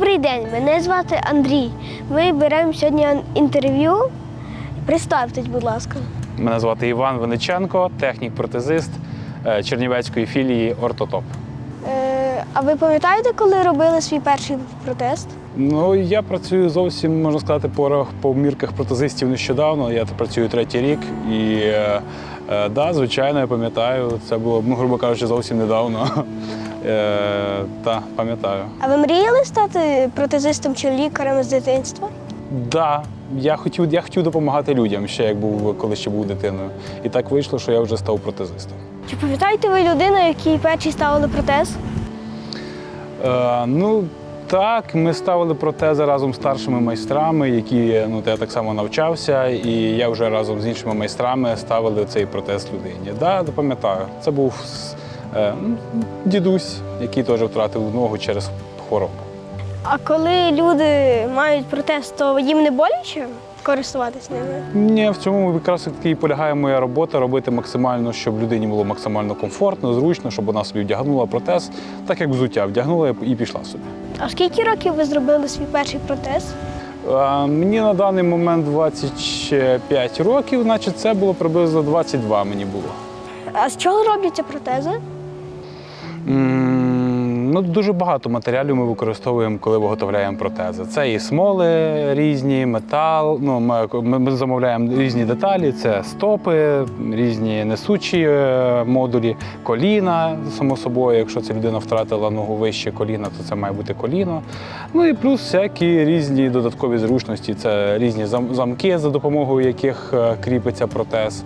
Добрий день, мене звати Андрій. Ми беремо сьогодні інтерв'ю. Представтесь, будь ласка. Мене звати Іван Вениченко, технік-протезист е, Чернівецької філії Ортотоп. Е, а ви пам'ятаєте, коли робили свій перший протест? Ну, я працюю зовсім, можна сказати, по, по мірках протезистів нещодавно. Я працюю третій рік. І е, е, да, звичайно, я пам'ятаю, це було, ну, грубо кажучи, зовсім недавно. Е, та, пам'ятаю. А ви мріяли стати протезистом чи лікарем з дитинства? Да, я хотів, я хотів допомагати людям ще як був, коли ще був дитиною. І так вийшло, що я вже став протезистом. Чи пам'ятаєте ви людину, якій перший ставили протез? Е, ну так, ми ставили протези разом з старшими майстрами, які ну, я так само навчався, і я вже разом з іншими майстрами ставили цей протез людині. Да, пам'ятаю, це був дідусь, який теж втратив ногу через хворобу. А коли люди мають протез, то їм не боляче користуватись ними? Ні, в цьому якраз таки і полягає моя робота робити максимально, щоб людині було максимально комфортно, зручно, щоб вона собі вдягнула протез, так як взуття, вдягнула і пішла собі. А скільки років ви зробили свій перший протез? Е, Мені на даний момент 25 років, значить це було приблизно 22 мені було. А з чого робляться протези? Ну, дуже багато матеріалів ми використовуємо, коли виготовляємо протези. Це і смоли різні, метал. Ну, ми, ми ми замовляємо різні деталі: це стопи, різні несучі е, модулі, коліна, само собою. Якщо ця людина втратила ногу вище коліна, то це має бути коліно. Ну і плюс всякі різні додаткові зручності. Це різні замки, за допомогою яких е, кріпиться протез.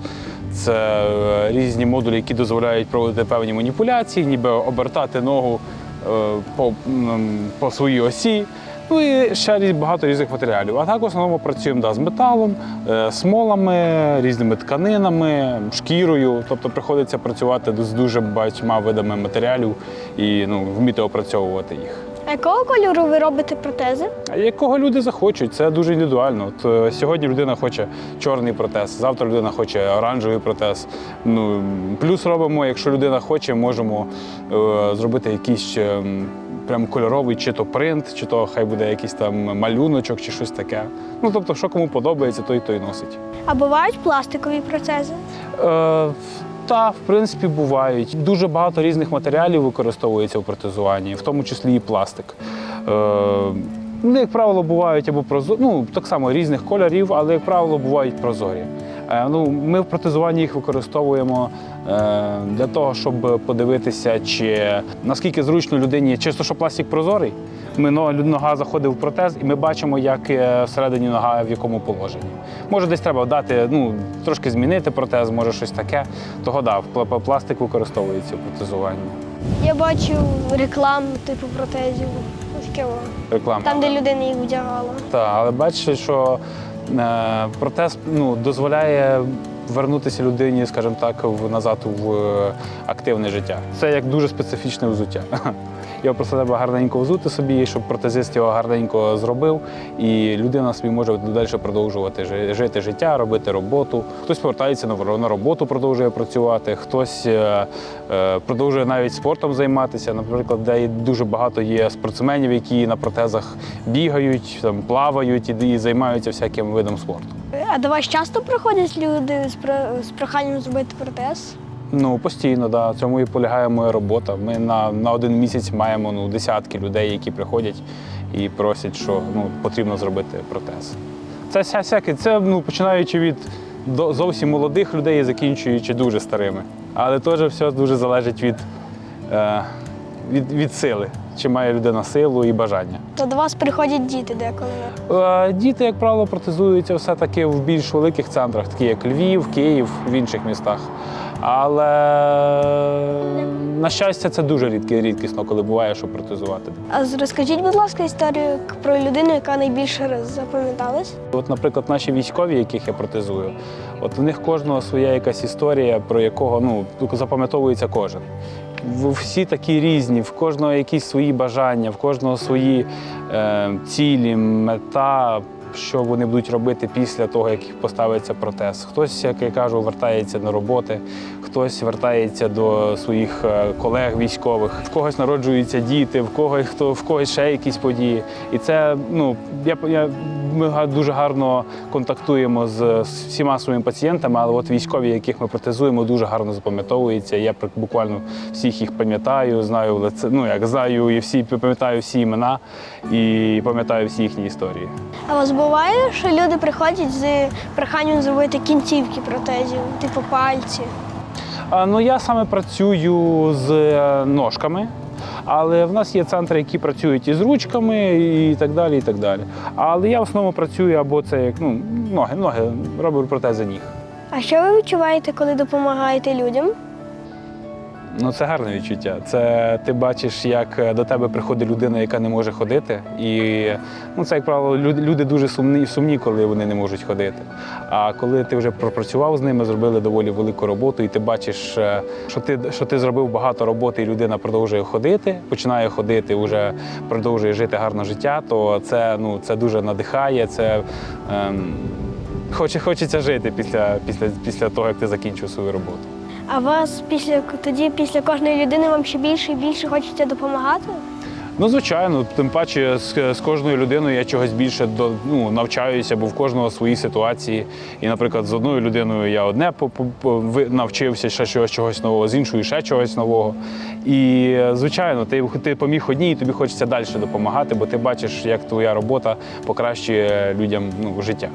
Це е, різні модулі, які дозволяють проводити певні маніпуляції, ніби обертати ногу е, по, по своїй осі. Ну і ще багато різних матеріалів. А так в основному працюємо да, з металом, е, смолами, різними тканинами, шкірою. Тобто приходиться працювати з дуже багатьма видами матеріалів і ну, вміти опрацьовувати їх. А якого кольору ви робите протези? Якого люди захочуть, це дуже індивідуально. От, е, сьогодні людина хоче чорний протез, завтра людина хоче оранжевий протез. Ну, плюс робимо, якщо людина хоче, можемо е, зробити якийсь е, прям кольоровий, чи то принт, чи то хай буде якийсь там малюночок, чи щось таке. Ну тобто, що кому подобається, той той носить. А бувають пластикові протези? Е, та, в принципі, бувають. Дуже багато різних матеріалів використовується в протезуванні, в тому числі і пластик. Е, вони, як правило, бувають або прозорі, ну, так само різних кольорів, але, як правило, бувають прозорі. Е, ну, ми в протезуванні їх використовуємо е, для того, щоб подивитися, чи наскільки зручно людині, чисто, що пластик прозорий. Ми нога заходить в протез, і ми бачимо, як е, всередині нога в якому положенні. Може, десь треба дати, ну трошки змінити протез, може щось таке. Того да, пла- пла- пластик використовується в протезуванні. Я бачу рекламу типу протезів. Ось. Реклама. Там, де людина їх вдягала. Так, але бачите, що е, протез ну, дозволяє вернутися людині, скажімо так, в, назад в е, активне життя. Це як дуже специфічне взуття. Його просто треба гарненько взути собі, щоб протезист його гарненько зробив, і людина собі може далі продовжувати жити життя, робити роботу. Хтось повертається на роботу, продовжує працювати, хтось е, е, продовжує навіть спортом займатися. Наприклад, де дуже багато є спортсменів, які на протезах бігають, там, плавають і займаються всяким видом спорту. А до вас часто приходять люди з, про- з проханням зробити протез? Ну, постійно, да. В цьому і полягає моя робота. Ми на, на один місяць маємо ну, десятки людей, які приходять і просять, що ну, потрібно зробити протез. Це вся- всяке, це ну, починаючи від до, зовсім молодих людей і закінчуючи дуже старими. Але теж все дуже залежить від, е, від, від сили, чи має людина силу і бажання. То до вас приходять діти деколи. Е, Діти, як правило, протезуються все-таки в більш великих центрах, такі як Львів, Київ, в інших містах. Але, на щастя, це дуже рідке, рідкісно, коли буває, що протезувати. А розкажіть, будь ласка, історію про людину, яка найбільше запам'яталась. От, наприклад, наші військові, яких я протезую, от в них кожного своя якась історія, про якого ну, запам'ятовується кожен. Всі такі різні, в кожного якісь свої бажання, в кожного свої е, цілі, мета, що вони будуть робити після того, як їх поставиться протез. Хтось, як я кажу, вертається на роботи, хтось вертається до своїх е, колег військових, в когось народжуються діти, в когось хто в когось ще якісь події. І це ну я, я ми дуже гарно контактуємо з, всіма своїми пацієнтами, але от військові, яких ми протезуємо, дуже гарно запам'ятовуються. Я буквально всіх їх пам'ятаю, знаю лице, ну як знаю і всі пам'ятаю всі імена і пам'ятаю всі їхні історії. А у вас буває, що люди приходять з проханням зробити кінцівки протезів, типу пальці? Ну я саме працюю з е, ножками. Але в нас є центри, які працюють із ручками і так далі. і так далі. Але я в основному працюю або це як ну, ноги, ноги, роблю протези ніг. А що ви відчуваєте, коли допомагаєте людям? Ну, це гарне відчуття. Це ти бачиш, як до тебе приходить людина, яка не може ходити. І ну, це, як правило, люди, люди дуже сумні, сумні, коли вони не можуть ходити. А коли ти вже пропрацював з ними, зробили доволі велику роботу, і ти бачиш, е, що ти, що ти зробив багато роботи, і людина продовжує ходити, починає ходити, вже продовжує жити гарне життя, то це, ну, це дуже надихає. Це, ем, хоче, хочеться жити після, після, після того, як ти закінчив свою роботу. А вас після тоді, після кожної людини, вам ще більше і більше хочеться допомагати? Ну, звичайно, тим паче з, з кожною людиною я чогось більше до, ну, навчаюся, бо в кожного свої ситуації. І, наприклад, з одною людиною я одне по- навчився ще чогось, чогось нового, з іншою ще чогось нового. І, звичайно, ти, ти поміг одній, і тобі хочеться далі допомагати, бо ти бачиш, як твоя робота покращує людям ну, життя.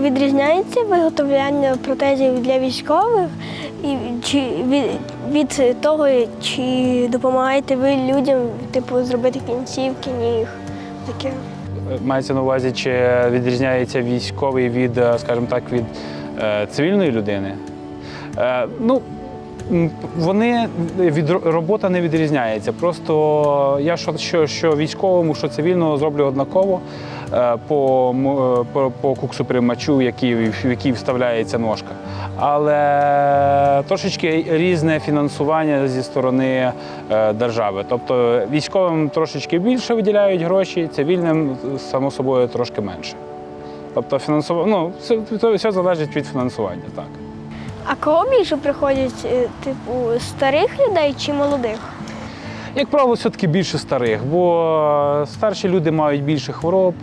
Відрізняється виготовляння протезів для військових і чи від, від того, чи допомагаєте ви людям, типу, зробити кінцівки, ніг, таке. Мається на увазі, чи відрізняється військовий від, е, скажімо так, від е, цивільної людини. Е, ну, вони від робота не відрізняється. Просто я що, що, що військовому, що цивільному зроблю однаково е, по, е, по, по куксу примачу, який, в який вставляється ножка. Але трошечки різне фінансування зі сторони е, держави. Тобто військовим трошечки більше виділяють гроші, цивільним, само собою, трошки менше. Тобто фінансування, ну, все, все залежить від фінансування, так. А кого більше приходять, е, типу, старих людей чи молодих? Як правило, все-таки більше старих, бо старші люди мають більше хвороб.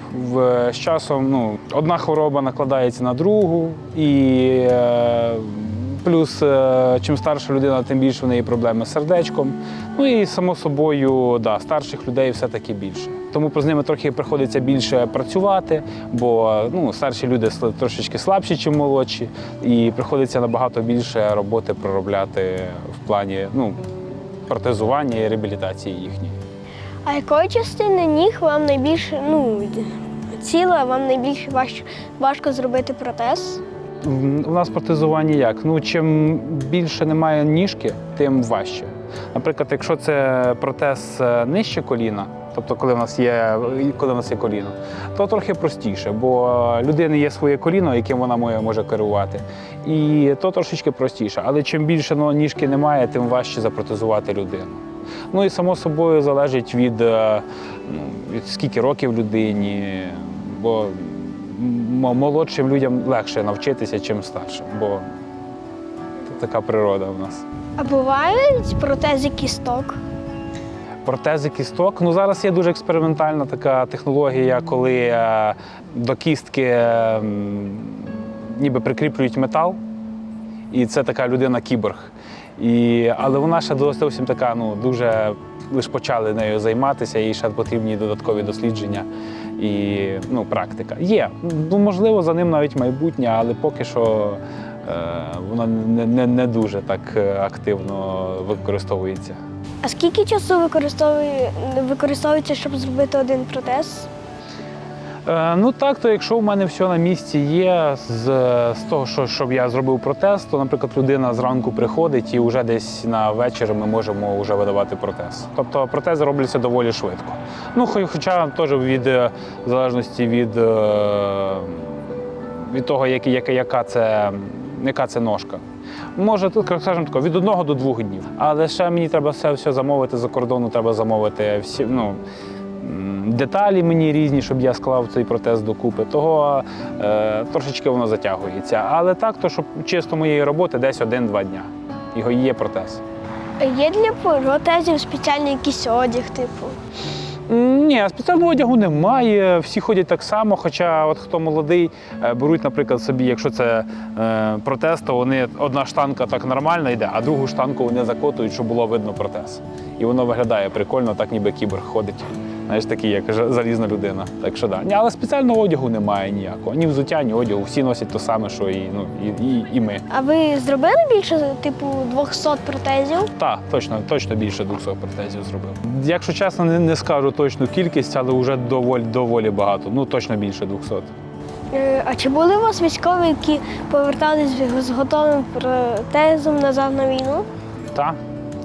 З часом ну, одна хвороба накладається на другу, і е, плюс е, чим старша людина, тим більше в неї проблеми з сердечком. Ну і само собою, да, старших людей все-таки більше. Тому з ними трохи приходиться більше працювати, бо ну, старші люди трошечки слабші, ніж молодші, і приходиться набагато більше роботи проробляти в плані ну, протезування і реабілітації їхньої. А якої частини ніг вам найбільше, ну, ціла, вам найбільше важко, важко зробити протез? У нас протезування як? Ну, чим більше немає ніжки, тим важче. Наприклад, якщо це протез е, нижче коліна, тобто коли в нас є, коли в нас є коліно, то трохи простіше, бо людини є своє коліно, яким вона може, керувати. І то трошечки простіше. Але чим більше ну, ніжки немає, тим важче запротезувати людину. Ну і само собою залежить від, е, ну, від скільки років людині, бо молодшим людям легше навчитися, чим старшим, бо це така природа в нас. А бувають протези кісток? Протези кісток. Ну зараз є дуже експериментальна така технологія, коли е, до кістки е, ніби прикріплюють метал, і це така людина кіборг. І, але вона ще зовсім така, ну дуже лише почали нею займатися, їй ще потрібні додаткові дослідження і ну, практика. Є. Ну, можливо, за ним навіть майбутнє, але поки що е, воно не, не, не дуже так е, активно використовується. А скільки часу використовує, використовується, щоб зробити один протез? Е, ну так, то якщо у мене все на місці є, з, з того, що щоб я зробив протез, то, наприклад, людина зранку приходить і вже десь на вечір ми можемо вже видавати протез. Тобто протези робляться доволі швидко. Ну, хо- хоча теж від е, в залежності від, е, від того, як, яка, це, яка це ножка. Може, тут, скажімо так, від одного до двох днів. Але ще мені треба все, все замовити за кордону, треба замовити всі. Ну, деталі мені різні, щоб я склав цей протез докупи. Того е, трошечки воно затягується. Але так, то щоб чисто моєї роботи десь один-два дня. Його є протез. Є для протезів спеціальний якийсь одяг, типу. Ні, спеціального одягу немає. Всі ходять так само. Хоча, от хто молодий, е, беруть, наприклад, собі, якщо це е, протез, то вони одна штанка так нормально йде, а другу штанку вони закотують, щоб було видно протез. І воно виглядає прикольно, так ніби кіборг ходить. Знаєш, такий, як залізна людина. Так що да. Ні, але спеціального одягу немає ніякого. Ні взуття, ні одягу. Всі носять те саме, що і, ну, і, і, і ми. А ви зробили більше, типу, 200 протезів? Так, точно, точно більше 200 протезів зробив. Якщо чесно, не, не скажу точну кількість, але вже доволі, доволі багато. Ну точно більше 200. Е, А чи були у вас військові, які повертались з готовим протезом назад на війну? Так,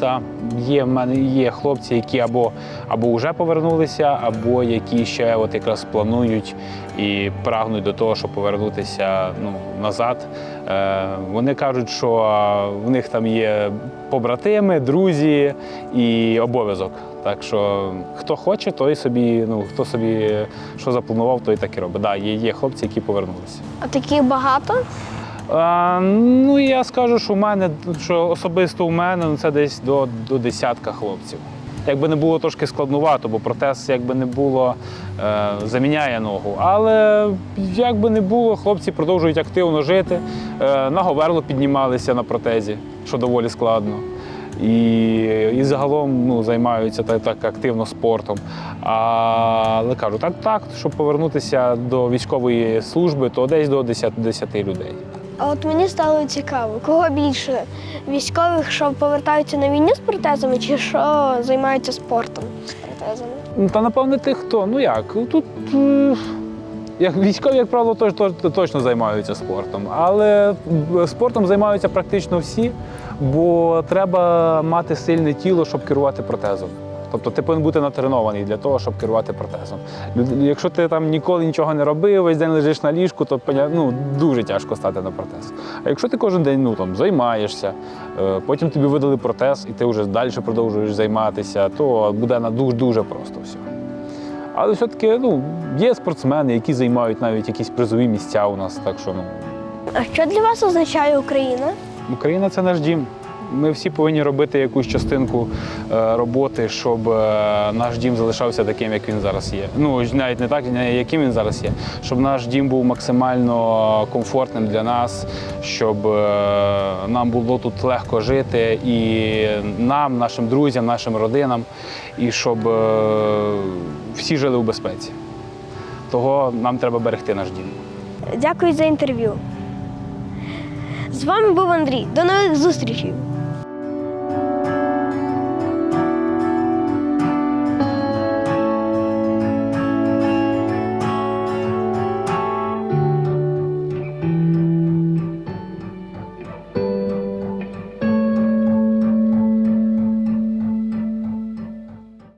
так. Є в мене є хлопці, які або, або вже повернулися, або які ще от якраз планують і прагнуть до того, щоб повернутися ну, назад. Е, вони кажуть, що в них там є побратими, друзі і обов'язок. Так що хто хоче, той собі, ну хто собі що запланував, той так і робить. Да, є, є хлопці, які повернулися. А таких багато? А, ну я скажу, що у мене, що особисто у мене ну, це десь до, до десятка хлопців. Якби не було трошки складнувато, бо протез якби не було, е, заміняє ногу. Але як би не було, хлопці продовжують активно жити. Е, на говерло піднімалися на протезі, що доволі складно. І, і загалом ну, займаються так, так активно спортом. А, але кажу, так, так, щоб повернутися до військової служби, то десь до 10, 10 людей. А от мені стало цікаво, кого більше військових, що повертаються на війну з протезами, чи що займаються спортом з протезами? Ну, Та напевне тих, хто. Ну як, тут е, як військові, як правило, тож, точно займаються спортом. Але е, спортом займаються практично всі, бо треба мати сильне тіло, щоб керувати протезом. Тобто ти повинен бути натренований для того, щоб керувати протезом. Якщо ти там ніколи нічого не робив, весь день лежиш на ліжку, то ну, дуже тяжко стати на протез. А якщо ти кожен день ну, там, займаєшся, е, потім тобі видали протез, і ти вже далі продовжуєш займатися, то буде на дуже дуже просто все. Але все-таки ну, є спортсмени, які займають навіть якісь призові місця у нас. Так що ну, А що для вас означає Україна? Україна це наш дім. Ми всі повинні робити якусь частинку е, роботи, щоб е, наш дім залишався таким, як він зараз є. Ну навіть не так, яким він зараз є, щоб наш дім був максимально комфортним для нас, щоб е, нам було тут легко жити і нам, нашим друзям, нашим родинам, і щоб всі жили у безпеці. Того нам треба берегти наш дім. Дякую за інтерв'ю. З вами був Андрій. До нових зустрічей!